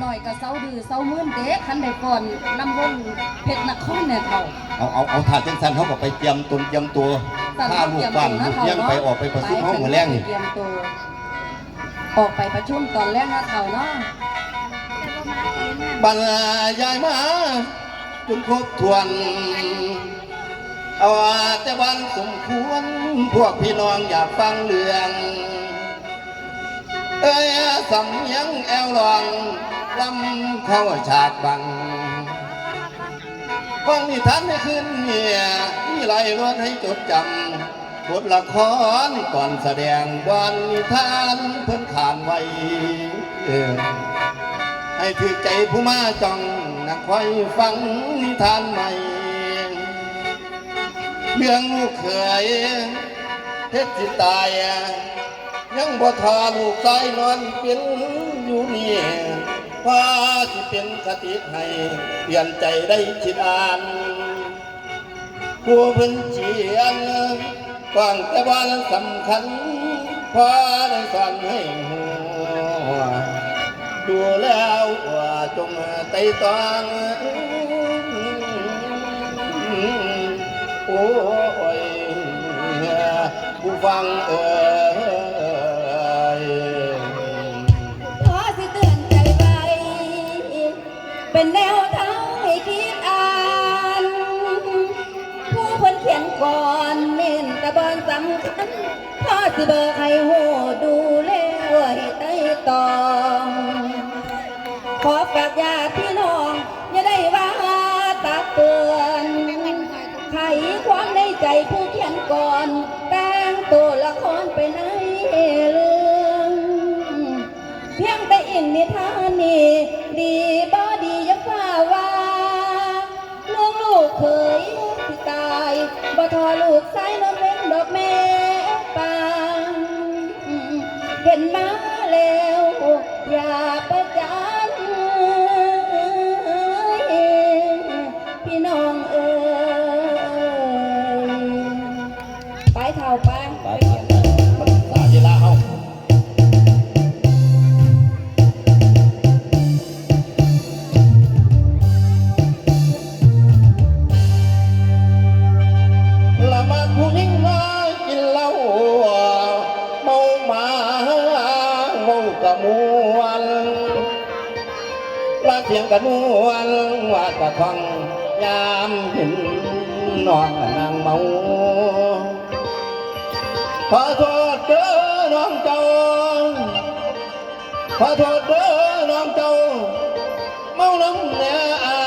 หน่อยก็เศร้าดื้อเศร้ามื่นเด็กคันได้ก่อนลำวงเพชรนครเนี่ยเขาเอาเอาเอาถาดจังสันเขาก็ไปเตรียมตนเตรียมตัวสั่นถ้าลูกบ้านลูกเลี้ยงไปออกไปประชุมห้องมือแรงนี่เตรียมตัวออกไปประชุมตอนแรกนะเขาเนาะบรรยายมาจนครบถ้วนเอาแต่วันสมควร พวกพี่น้องอยากฟังเรื่อง เอ้ยสำเนียังแอวลอง ลำเข้าฉากบังฟังนิทานในคืนเนี่ยมีไหลรวนให้จดจำบทละครก่อนแสดงวันนิทานเพิ่นขานไว้ให้ถือใจผู้มาจ้องนักคอยฟังนิทานใหม่ เรื่องลูกเขยเฮ็ดสิตายยังบ่ทาลูกใจนอนเป็นอยู่นี่ พาสิเป็นคติให้เปลี่ยนใจได้คิดอ่านผู้เพิ่นเจียนกว้างแต่วันสำคัญพาได้สอนให้หัวดูแล้วว่าจงไต่ตองโอ้ยผู้ฟังเอ่ย อนเน้นตะบอนสำคัญขอสิเบิกให้หูดูแล้วให้ไต่ตอง ขอฝากญาติพี่น้อง อย่าได้ว่าตักเตือนไขความในใจผู้เขียนก่อนแต่งตัวละครไปในเรื่อง เพียงแต่อินนิทาน เห็นมาแล้ว อย่าประจาน เมากะมวนละเสียงกะนวลว่ากะฟังยามเห็นน้องนางเมาขอโทษเด้อน้องเจ้าขอโทษเด้อน้องเจ้าเมาน้ำเนื้ออา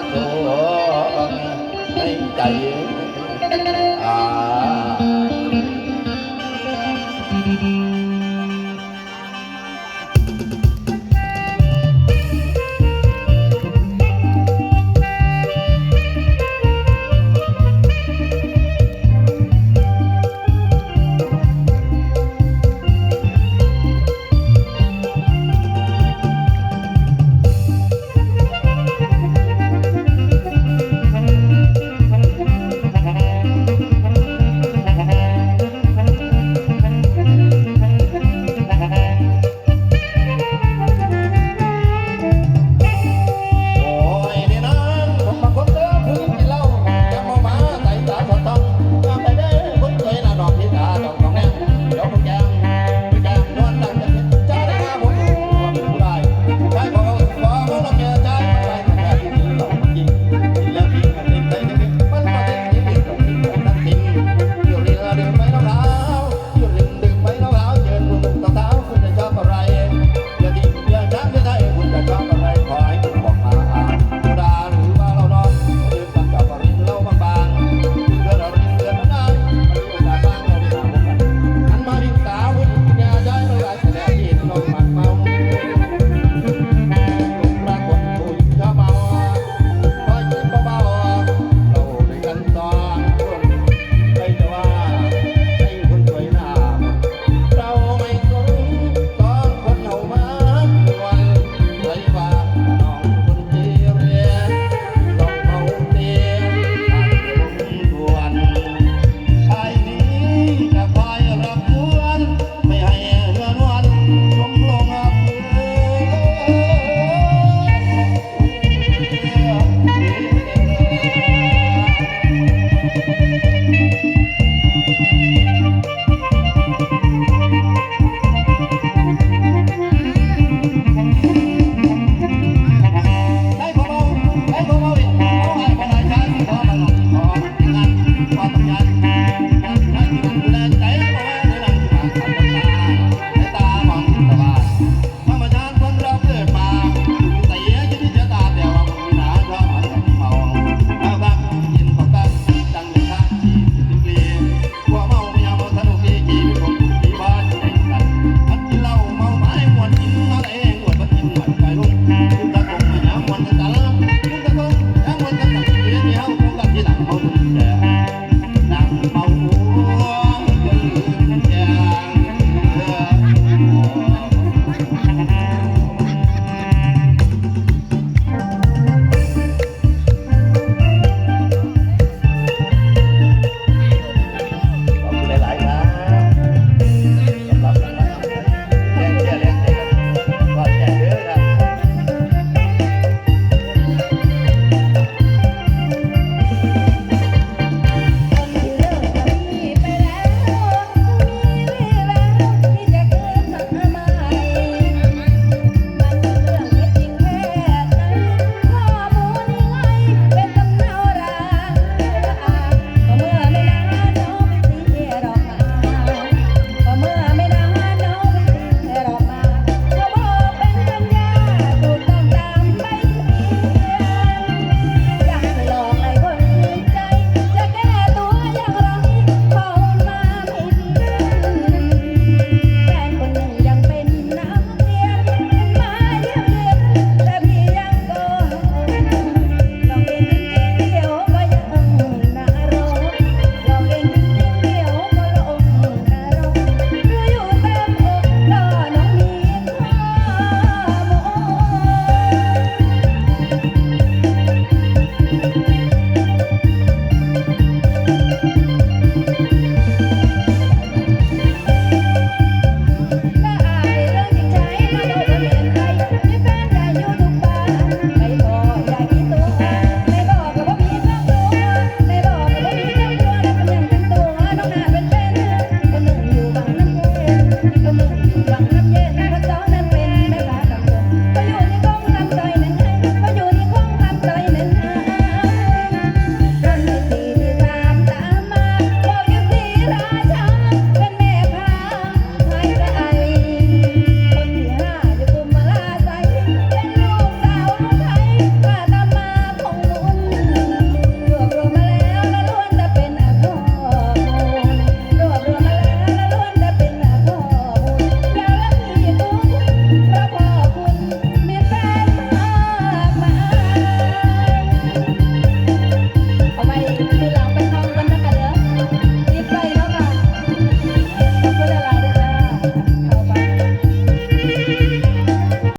ดังประสงในใจอา